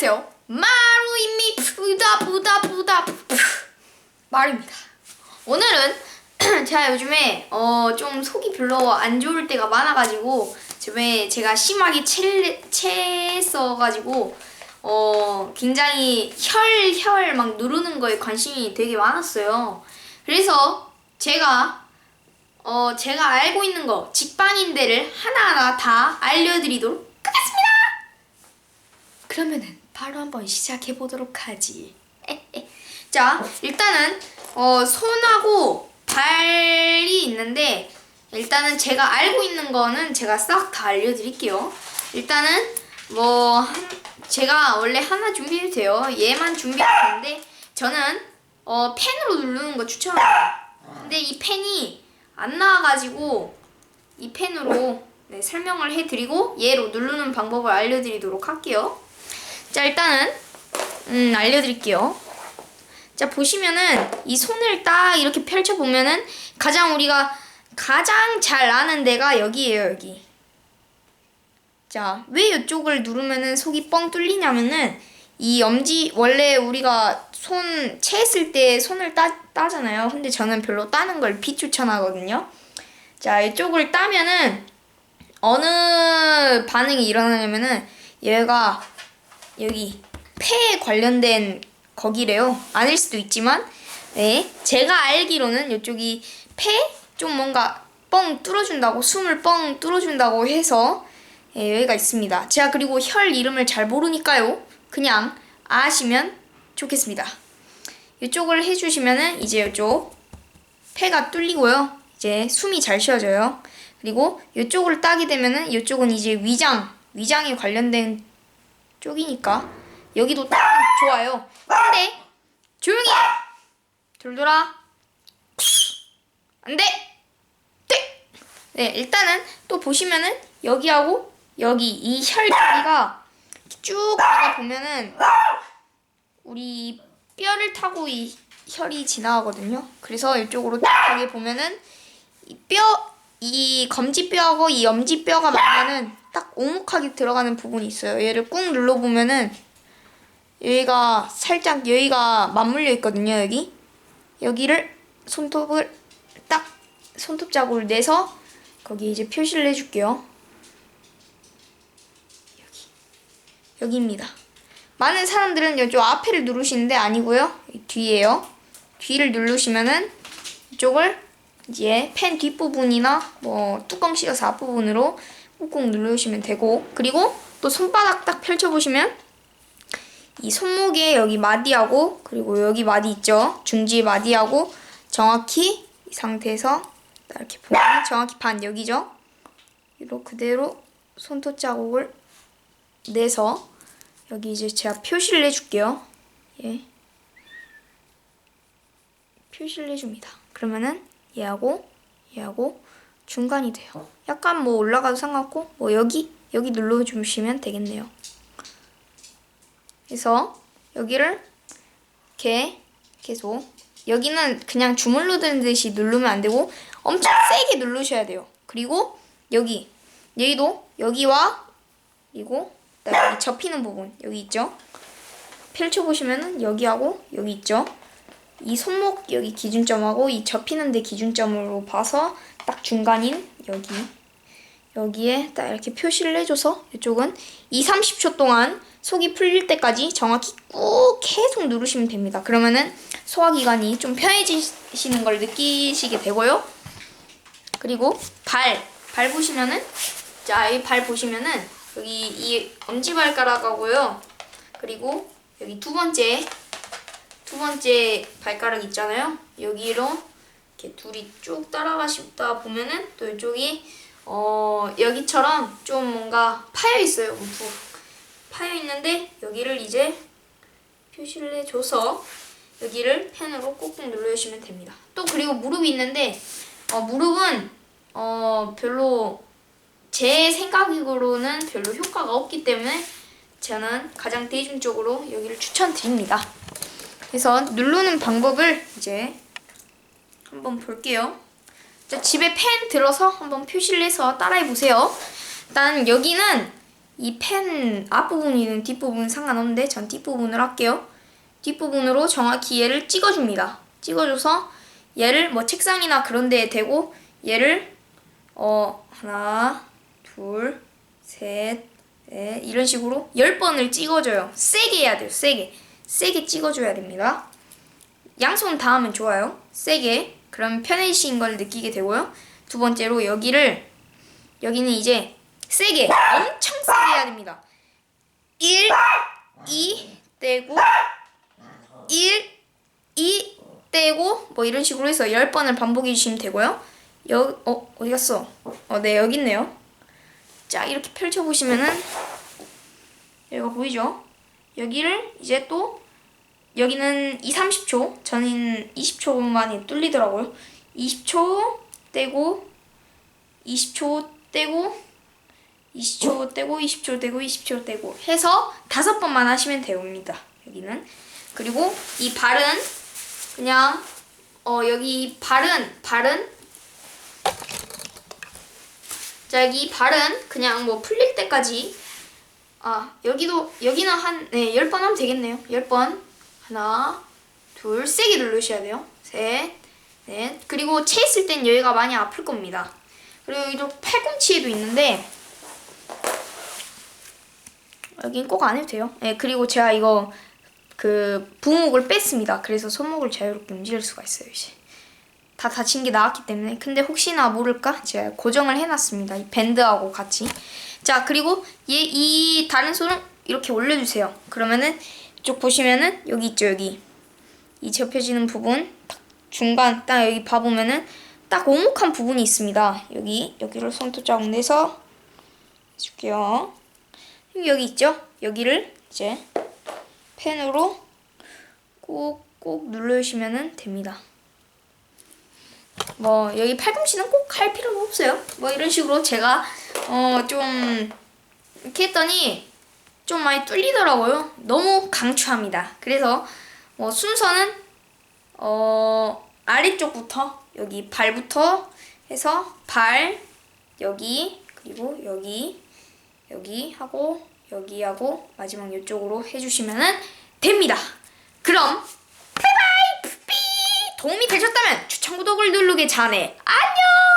안녕하세요. 마루입니다. 부다 부다 부다 마루입니다. 오늘은 제가 요즘에 어 좀 속이 별로 안 좋을 때가 많아가지고 요즘에 제가 심하게 체, 체했어가지고 어 굉장히 혈 혈 막 누르는 거에 관심이 되게 많았어요. 그래서 제가 어 제가 알고 있는 거 직방인대를 하나하나 다 알려드리도록 하겠습니다. 그러면은 바로 한번 시작해 보도록 하지. 자, 일단은 어, 손하고 발이 있는데 일단은 제가 알고 있는 거는 제가 싹 다 알려드릴게요. 일단은 뭐 한- 제가 원래 하나 준비해도 돼요. 얘만 준비했는데 저는 어, 펜으로 누르는 거 추천합니다. 근데 이 펜이 안 나와가지고 이 펜으로 네, 설명을 해드리고 얘로 누르는 방법을 알려드리도록 할게요. 자 일단은 음, 알려드릴게요. 자 보시면은 이 손을 딱 이렇게 펼쳐 보면은 가장 우리가 가장 잘 아는 데가 여기에요 여기. 자 왜 이쪽을 누르면은 속이 뻥 뚫리냐면은 이 엄지 원래 우리가 손 체했을 때 손을 따 따잖아요. 근데 저는 별로 따는 걸 비추천하거든요. 자 이쪽을 따면은 어느 반응이 일어나냐면은 얘가 여기 폐에 관련된 거기래요. 아닐 수도 있지만 네 제가 알기로는 이쪽이 폐 좀 뭔가 뻥 뚫어준다고 숨을 뻥 뚫어준다고 해서 예, 여기가 있습니다. 제가 그리고 혈 이름을 잘 모르니까요. 그냥 아시면 좋겠습니다. 이쪽을 해주시면은 이제 이쪽 폐가 뚫리고요. 이제 숨이 잘 쉬어져요. 그리고 이쪽을 따게 되면은 이쪽은 이제 위장 위장에 관련된 쪽이니까 여기도 딱 좋아요. 근데 조용히 해. 돌돌아. 안 돼. 돼. 네, 일단은 또 보시면은 여기하고 여기 이 혈다리가 쭉 가다 보면은 우리 뼈를 타고 이 혈이 지나가거든요. 그래서 이쪽으로 딱 가게 보면은 이 뼈, 이 검지뼈하고 이 엄지뼈가 만나는 딱 오목하게 들어가는 부분이 있어요. 얘를 꾹 눌러보면은 여기가 살짝 여기가 맞물려 있거든요. 여기 여기를 손톱을 딱 손톱 자국을 내서 거기 이제 표시를 해줄게요. 여기 여기입니다. 많은 사람들은 이쪽 앞에를 누르시는데 아니고요. 이 뒤에요. 뒤를 누르시면은 이쪽을 이제 펜 뒷부분이나 뭐 뚜껑 씌어서 앞부분으로 꾹꾹 누르시면 되고 그리고 또 손바닥 딱 펼쳐보시면 이 손목에 여기 마디하고 그리고 여기 마디 있죠? 중지 마디하고 정확히 이 상태에서 딱 이렇게 보면 정확히 반 여기죠? 이로 그대로 손톱 자국을 내서 여기 이제 제가 표시를 해줄게요. 예. 표시를 해줍니다. 그러면은 얘하고 얘하고 중간이 돼요 약간 뭐 올라가도 상관없고 뭐 여기 여기 눌러주시면 되겠네요 그래서 여기를 이렇게 계속 여기는 그냥 주물 누르듯이 누르면 안 되고 엄청 세게 누르셔야 돼요. 그리고 여기 여기도 여기와 그리고 이 접히는 부분 여기 있죠. 펼쳐 보시면은 여기하고 여기 있죠. 이 손목 여기 기준점하고 이 접히는 데 기준점으로 봐서 딱 중간인 여기 여기에 딱 이렇게 표시를 해줘서 이쪽은 2, 30초 동안 속이 풀릴 때까지 정확히 꾹 계속 누르시면 됩니다. 그러면은 소화기관이 좀 편해지시는 걸 느끼시게 되고요. 그리고 발, 발 보시면은 자, 이 발 보시면은 여기 이 엄지발가락하고요. 그리고 여기 두 번째 두 번째 발가락 있잖아요. 여기로 이렇게 둘이 쭉 따라가시다 보면은 또 이쪽이 어 여기처럼 좀 뭔가 파여 있어요. 움푹 파여 있는데 여기를 이제 표시를 해줘서 여기를 펜으로 꾹꾹 눌러주시면 됩니다. 또 그리고 무릎이 있는데 어, 무릎은 어 별로 제 생각으로는 별로 효과가 없기 때문에 저는 가장 대중적으로 여기를 추천드립니다. 그래서 누르는 방법을 이제 한번 볼게요. 자, 집에 펜 들어서 한번 표시를 해서 따라해 보세요. 일단 여기는 이 펜 앞부분이든 뒷부분 상관없는데 전 뒷부분을 할게요. 뒷부분으로 정확히 얘를 찍어줍니다. 찍어줘서 얘를 뭐 책상이나 그런 데에 대고 얘를 어 하나 둘 셋 넷 이런 식으로 열 번을 찍어줘요. 세게 해야 돼요. 세게 세게 찍어줘야 됩니다. 양손 닿으면 좋아요. 세게 그럼 편해지신 걸 느끼게 되고요. 두 번째로 여기를 여기는 이제 세게 엄청 세게 해야 됩니다. 1, 2 떼고 1, 2 떼고 뭐 이런 식으로 해서 10번을 반복해 주시면 되고요. 여, 어, 어디 갔어? 어, 네, 여기 있네요. 자, 이렇게 펼쳐 보시면은 여기가 보이죠? 여기를 이제 또 여기는 2, 30초, 저는 20초만이 뚫리더라고요. 20초 떼고 20초 떼고 20초 떼고 20초 떼고 20초 떼고 해서 다섯 번만 하시면 됩니다. 여기는 그리고 이 발은 그냥 어 여기 발은 발은 자 여기 발은 그냥 뭐 풀릴 때까지 아 여기도 여기는 한 네 10번 하면 되겠네요. 10번 하나 둘 세게 누르셔야 돼요. 셋 넷 그리고 채했을 땐 여기가 많이 아플 겁니다. 그리고 여기도 팔꿈치에도 있는데 여긴 꼭 안 해도 돼요. 네, 그리고 제가 이거 그 부목을 뺐습니다. 그래서 손목을 자유롭게 움직일 수가 있어요, 이제. 다 다친 게 나왔기 때문에. 근데 혹시나 모를까? 제가 고정을 해놨습니다. 이 밴드하고 같이. 자, 그리고 얘, 이 다른 손을 이렇게 올려주세요. 그러면은 이쪽 보시면은 여기 있죠, 여기. 이 접혀지는 부분 딱 중간 딱 여기 봐보면은 딱 오목한 부분이 있습니다. 여기 여기를 손톱자국 내서 해줄게요. 여기 있죠? 여기를 이제 펜으로 꼭꼭 눌러주시면 됩니다. 뭐 여기 팔꿈치는 꼭 할 필요는 없어요. 뭐 이런 식으로 제가 어 좀 이렇게 했더니 좀 많이 뚫리더라고요. 너무 강추합니다. 그래서 뭐 순서는 어 아래쪽부터 여기 발부터 해서 발 여기 그리고 여기 여기 하고 여기 하고 마지막 이쪽으로 해주시면 됩니다. 그럼 바이바이 도움이 되셨다면 추천 구독을 누르기 전에 안녕.